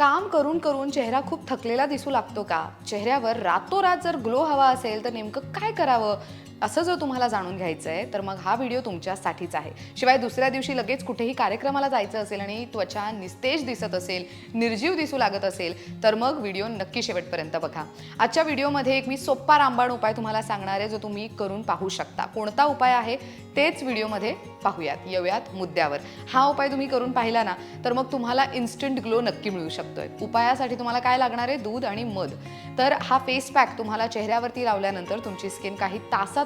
काम करून करून चेहरा खूप थकलेला दिसू लागतो का? चेहऱ्यावर रातोरात जर ग्लो हवा असेल तर नेमकं काय करावं? असं जर तुम्हाला जाणून घ्यायचं आहे तर मग हा व्हिडिओ तुमच्यासाठीच आहे. शिवाय दुसऱ्या दिवशी लगेच कुठेही कार्यक्रमाला जायचं असेल आणि त्वचा निस्तेज दिसत असेल निर्जीव दिसू लागत असेल तर मग व्हिडिओ नक्की शेवटपर्यंत बघा. आजच्या व्हिडिओमध्ये एक मी सोप्पा रामबाण उपाय तुम्हाला सांगणार आहे जो तुम्ही करून पाहू शकता. कोणता उपाय आहे? तेच व्हिडिओमध्ये पाहूयात. येऊयात मुद्द्यावर. हा उपाय तुम्ही करून पाहिला ना तर मग तुम्हाला इन्स्टंट ग्लो नक्की मिळू शकतोय. उपायासाठी तुम्हाला काय लागणार आहे? दूध आणि मध. तर हा फेस पॅक तुम्हाला चेहऱ्यावरती लावल्यानंतर तुमची स्किन काही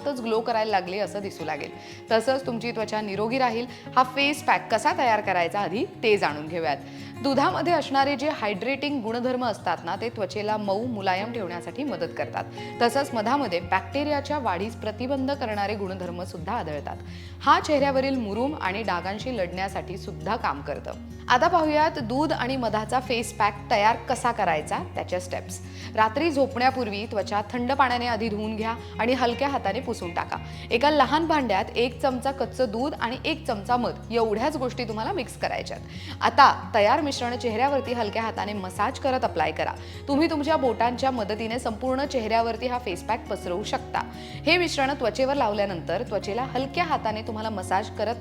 तासातच ग्लो करायला लागली असं दिसू लागेल. तसंच तुमची त्वचा निरोगी राहील. हा फेस पॅक कसा तयार करायचा आधी ते जाणून घेऊयात. दुधामध्ये असणारे जे हायड्रेटिंग गुणधर्म असतात ना ते त्वचेला मऊ मुलायम ठेवण्यासाठी मदत करतात. तसंच मधामध्ये बॅक्टेरियाच्या वाढीस प्रतिबंध करणारे गुणधर्म सुद्धा आढळतात. हा चेहऱ्यावरील मुरूम आणि डागांशी लढण्यासाठी सुद्धा काम करतं. आता पाहूयात दूध आणि मधाचा फेस पॅक तयार कसा करायचा त्याच्या स्टेप्स रात्री झोपण्यापूर्वी त्वचा थंड पाण्याने आधी धुवून घ्या आणि हलक्या हाताने पुसून टाका. एका लहान भांड्यात एक चमचा कच्चं दूध आणि एक चमचा मध एवढ्याच गोष्टी तुम्हाला मिक्स करायच्यात. आता तयार मिश्रण चेहऱ्यावरती हलक्या हाताने मसाज करत अप्लाय करा. तुम्ही तुमच्या बोटांच्या मदतीने संपूर्ण चेहऱ्यावरती हा फेस पॅक पसरवू शकता. हे मिश्रण त्वचेवर लावल्यानंतर त्वचेला हलक्या हाताने तुम्हाला मसाज करत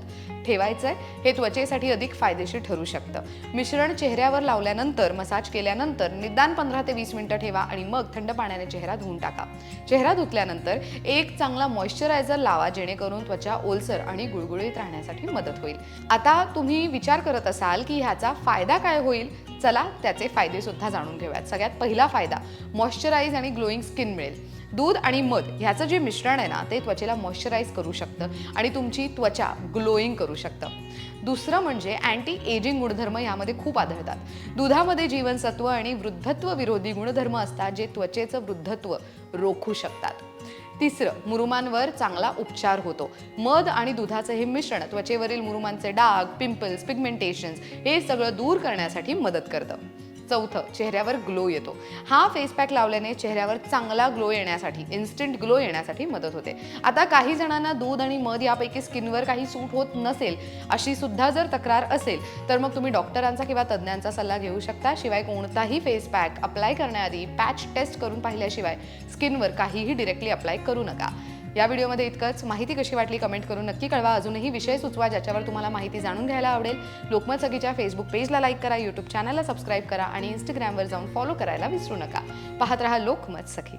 ठेवायचंय. हे त्वचेसाठी अधिक फायदेशीर ठरू शकतं. मिश्रण चेहऱ्यावर लावल्यानंतर मसाज केल्यानंतर निदान पंधरा ते वीस मिनिटं ठेवा आणि मग थंड पाण्याने चेहरा धुवून टाका. चेहरा धुतल्यानंतर एक चांगला मॉइश्चरायझर लावा जेणेकरून त्वचा ओलसर आणि गुळगुळीत राहण्यासाठी मदत होईल. आता तुम्ही विचार करत असाल की ह्याचा फायदा काय होईल? चला त्याचे फायदे सुद्धा जाणून घेऊयात. सगळ्यात पहिला फायदा मॉइश्चराईज आणि ग्लोईंग स्किन मिळेल. दूध आणि मध ह्याचं जे मिश्रण आहे ना ते त्वचेला मॉइश्चराईज करू शकतं आणि तुमची त्वचा ग्लोईंग करू शकतं. दुसरं म्हणजे अँटी एजिंग गुणधर्म यामध्ये खूप आढळतात. दुधामध्ये जीवनसत्व आणि वृद्धत्व विरोधी गुणधर्म असतात जे त्वचेचं वृद्धत्व रोखू शकतात. तिसरं मुरुमांवर चांगला उपचार होतो. मध आणि दुधाचं हे मिश्रण त्वचेवरील मुरुमांचे डाग पिंपल्स पिगमेंटेशन्स हे सगळं दूर करण्यासाठी मदत करतं. चौथं चेहऱ्यावर ग्लो येतो. हा फेस पॅक लावल्याने चेहऱ्यावर चांगला ग्लो येण्यासाठी इन्स्टंट ग्लो येण्यासाठी मदत होते. आता काही जणांना दूध आणि मध यापैकी स्किनवर काही सूट होत नसेल अशी सुद्धा जर तक्रार असेल तर मग तुम्ही डॉक्टरांचा किंवा तज्ज्ञांचा सल्ला घेऊ शकता. शिवाय कोणताही फेस पॅक अप्लाय करण्याआधी पॅच टेस्ट करून पाहिल्याशिवाय स्किनवर काहीही डिरेक्टली अप्लाय करू नका. या व्हिडिओमध्ये इतकंच. माहिती कशी वाटली कमेंट करून नक्की कळवा. अजूनही विषय सुचवा ज्याच्यावर तुम्हाला माहिती जाणून घ्यायला आवडेल. लोकमत सखीच्या फेसबुक पेजला लाईक करा यूट्यूब चॅनलला सबस्क्राईब करा आणि इंस्टाग्रामवर जाऊन फॉलो करायला विसरू नका. पाहत रहा लोकमत सखी.